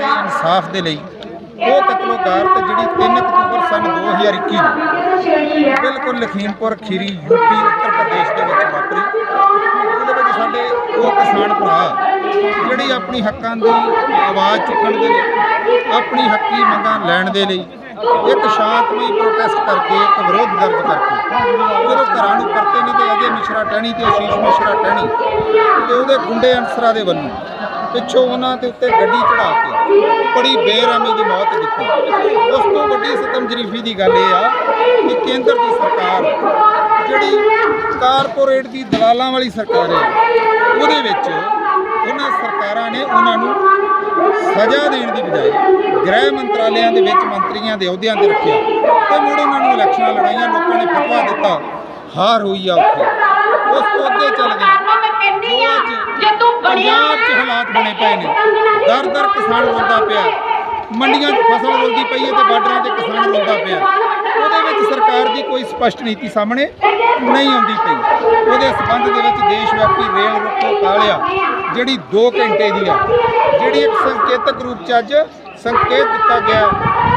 ਦੇ ਇਨਸਾਫ ਦੇ ਲਈ, ਉਹ ਕਤਲੋਗਾਰਤ ਜਿਹੜੀ 3 ਅਕਤੂਬਰ ਸਨ 2021 ਨੂੰ ਬਿਲਕੁਲ ਲਖੀਮਪੁਰ ਖੀਰੀ ਯੂਪੀ ਉੱਤਰ ਪ੍ਰਦੇਸ਼ ਦੇ ਵਿੱਚ ਵਾਪਰੀ। ਉਹਦੇ ਵਿੱਚ ਸਾਡੇ ਉਹ ਕਿਸਾਨ ਭਰਾ, ਜਿਹੜੀ ਆਪਣੀ ਹੱਕਾਂ ਦੀ ਆਵਾਜ਼ ਚੁੱਕਣ ਦੇ ਲਈ, ਆਪਣੀ ਹੱਕੀ ਮੰਗਾਂ ਲੈਣ ਦੇ ਲਈ, ਇੱਕ ਸ਼ਾਂਤਮਈ ਪ੍ਰੋਟੈਸਟ ਕਰਕੇ, ਇੱਕ ਵਿਰੋਧ ਦਰਜ ਕਰਕੇ, ਜਦੋਂ ਘਰਾਂ ਨੂੰ ਪਰਤੇ ਨੇ ਤੇ ਅਜੇ ਮਿਸ਼ਰਾ ਟਹਿਣੀ ਤੇ ਆਸ਼ੀਸ਼ ਮਿਸ਼ਰਾ ਟਹਿਣੀ, ਤੇ ਉਹਦੇ ਗੁੰਡੇ ਅਨਸਰਾਂ ਦੇ ਵੱਲੋਂ ਪਿੱਛੋਂ ਉਹਨਾਂ ਦੇ ਉੱਤੇ ਗੱਡੀ ਚੜਾ ਕੇ ਬੜੀ ਬੇਰਹਿਮੀ ਦੀ ਮੌਤ ਦਿੱਤੀ। ਉਸ ਤੋਂ ਵੱਡੀ ਸਤਮਜਰੀਫੀ ਦੀ ਗੱਲ ਇਹ ਆ ਕਿ ਕੇਂਦਰ ਦੀ ਸਰਕਾਰ, ਜਿਹੜੀ ਕਾਰਪੋਰੇਟ ਦੀ ਦਲਾਲਾਂ ਵਾਲੀ ਸਰਕਾਰ ਹੈ, ਉਹਦੇ ਵਿੱਚ ਉਹਨਾਂ ਸਰਕਾਰਾਂ ਨੇ ਉਹਨਾਂ ਨੂੰ ਸਜ਼ਾ ਦੇਣ ਦੀ ਬਜਾਏ ਗ੍ਰਹਿ ਮੰਤਰਾਲਿਆਂ ਦੇ ਵਿੱਚ ਮੰਤਰੀਆਂ ਦੇ ਅਹੁਦਿਆਂ ਤੇ ਰੱਖਿਆ ਤੇ ਮੁੜ ਉਹਨਾਂ ਨੂੰ ਇਲੈਕਸ਼ਨਾਂ ਲੜਾਈਆਂ, ਲੋਕਾਂ ਨੇ ਫਤਵਾ ਦਿੱਤਾ। ਹਾਰ ਹੋਈ ਆ ਉੱਥੇ। ਉਸ ਤੋਂ ਅੱਗੇ ਚੱਲ ਗਏ ਜੋ ਅੱਜ ਪੰਜਾਬ 'ਚ ਹਾਲਾਤ ਬਣੇ ਪਏ ਨੇ। ਦਰ ਦਰ ਕਿਸਾਨ ਰੋਂਦਾ ਪਿਆ। ਮੰਡੀਆਂ 'ਚ ਫਸਲ ਰੁਲਦੀ ਪਈ ਹੈ ਤੇ ਬਾਰਡਰਾਂ ਤੇ ਕਿਸਾਨ ਰੋਂਦਾ ਪਿਆ। ਉਹਦੇ ਵਿੱਚ ਸਰਕਾਰ ਦੀ ਕੋਈ ਸਪਸ਼ਟ ਨੀਤੀ ਸਾਹਮਣੇ ਨਹੀਂ ਆਉਂਦੀ ਪਈ। ਉਹਦੇ ਸਬੰਧ ਦੇ ਵਿੱਚ ਦੇਸ਼ ਵਿਆਪੀ ਰੇਲ ਰੋਕੋ ਕਾਲਿਆ ਜਿਹੜੀ 2 ਘੰਟੇ ਦੀ ਆ। ਜਿਹੜੀ ਇੱਕ ਸੰਕੇਤਕ ਰੂਪ 'ਚ ਅੱਜ ਸੰਕੇਤ ਦਿੱਤਾ ਗਿਆ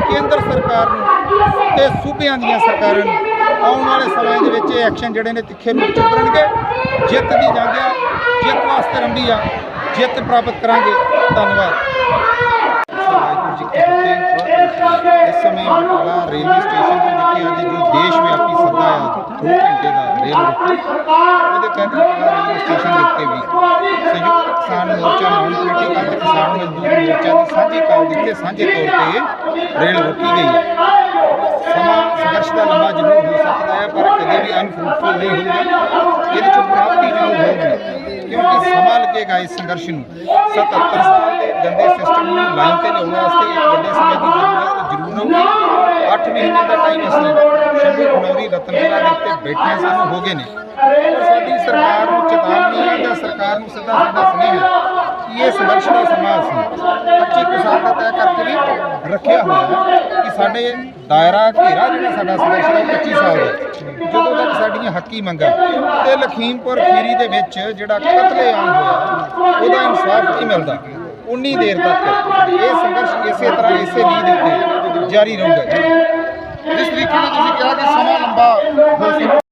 ਕੇਂਦਰ ਸਰਕਾਰ ਨੂੰ ਤੇ ਸੂਬਿਆਂ ਦੀਆਂ ਸਰਕਾਰਾਂ ਨੂੰ। ਆਉਣ ਵਾਲੇ ਸਮੇਂ ਦੇ ਵਿੱਚ ਇਹ ਐਕਸ਼ਨ ਜਿਹੜੇ ਨੇ ਤਿੱਖੇ ਰੂਪ 'ਚ ਉਤਰਨਗੇ। ਜਿੱਤ ਦੀ ਜੰਗ ਆ, ਜਿੱਤ ਵਾਸਤੇ ਰੰਭੀ ਆ। ਜਿੱਤ ਪ੍ਰਾਪਤ ਕਰਾਂਗੇ। ਧੰਨਵਾਦ। ਵਾਹਿਗੁਰੂ ਜੀ ਇਸ ਸਮੇਂ ਬਟਾਲਾ ਰੇਲਵੇ ਸਟੇਸ਼ਨ ਤੋਂ ਜਿੱਥੇ ਅੱਜ ਜੋ ਦੇਸ਼ ਵਿਆਪੀ ਸੱਦਾ ਹੈ 2 ਘੰਟੇ ਦਾ ਰੇਲ ਰੋਕੋ। ਉਹਦੇ ਤਹਿਤ ਬਟਾਲਾ ਰੇਲਵੇ ਸਟੇਸ਼ਨ ਦੇ ਉੱਤੇ ਵੀ ਸੰਯੁਕਤ ਕਿਸਾਨ ਮੋਰਚਾ ਨਾਨ ਪੋਲੀਟੀਕਲ ਕਿਸਾਨ ਮਜ਼ਦੂਰ ਮੋਰਚਾ ਦੀ ਸਾਂਝੀ ਕਾਲ ਦੇ ਸਾਂਝੇ ਤੌਰ ਤੇ ਰੇਲ ਰੋਕੀ ਗਈ। ਹੈ ਸਮਾਂ ਸੰਘਰਸ਼ ਦਾ ਲੰਬਾ ਜ਼ਰੂਰ ਹੋ ਸਕਦਾ ਹੈ, ਪਰ ਕਦੇ ਵੀ ਅਨਫਰੂਟਫੁਲ ਨਹੀਂ ਹੋਊਗਾ ਇਹਦੇ ਚੋਂ ਪ੍ਰਾਪਤੀ ਜ਼ਰੂਰ ਹੋਊਗੀ ਕਿਉਂਕਿ ਸਮਾਂ ਲੱਗੇਗਾ ਇਸ ਸੰਘਰਸ਼ ਨੂੰ। 77 ਸਾਲ ਦੇ ਗੰਦੇ ਸਿਸਟਮ ਨੂੰ ਲਾਈਨ ਤੇ ਲਿਆਉਣ ਵਾਸਤੇ ਇੱਕ ਵੱਡੇ ਸਮੇਂ ਦੀ ਜ਼ਰੂਰਤ ਜ਼ਰੂਰ ਹੋਊਗੀ 8 ਮਹੀਨੇ ਦਾ ਟਾਈਮ ਅਸੀਂ ਸ਼ੰਭੂ ਖਨੌਰੀ ਰਤਨਪੁਰਾ ਦੇ ਉੱਤੇ ਬੈਠੇ ਸਾਨੂੰ ਹੋ ਗਏ ਨੇ। ਪਰ ਸਾਡੀ ਸਰਕਾਰ ਨੂੰ ਚੇਤਾਵਨੀ ਹੈ ਜਾਂ ਸਰਕਾਰ ਨੂੰ ਸਿੱਧਾ ਸਾਡਾ ਸੁਨੇਹਾ ਕਿ ਇਹ ਸੰਘਰਸ਼ ਦਾ ਸਮਾਂ ਸੀ। 25 ਕੁ ਸਾਲ ਦਾ ਤੈਅ ਕਰਕੇ ਵੀ ਰੱਖਿਆ ਹੋਇਆ ਹੈ ਕਿ ਸਾਡੇ ਦਾਇਰਾ ਘੇਰਾ ਜਿਹੜਾ ਸਾਡਾ ਸੰਘਰਸ਼ ਦਾ 25 ਸਾਲ ਦਾ ਜਦੋਂ ਤੱਕ ਸਾਡੀਆਂ ਹੱਕੀ ਮੰਗਾਂ ਤੇ ਲਖੀਮਪੁਰ ਖੀਰੀ ਦੇ ਵਿੱਚ ਜਿਹੜਾ ਕਤਲੇਆਮ ਹੋਇਆ, ਉਹਦਾ ਇਨਸਾਫ ਨਹੀਂ ਮਿਲਦਾ। ਉਨੀ ਦੇਰ ਤੱਕ ਇਹ ਸੰਘਰਸ਼ ਇਸੇ ਤਰ੍ਹਾਂ ਇਸੇ ਲੀਹ ਦੇ ਉੱਤੇ ਜਾਰੀ ਰਹੂਗਾ ਜਿਸ ਤਰੀਕੇ ਨਾਲ ਤੁਸੀਂ ਕਿਹਾ ਕਿ ਸਮਾਂ ਲੰਬਾ ਹੋ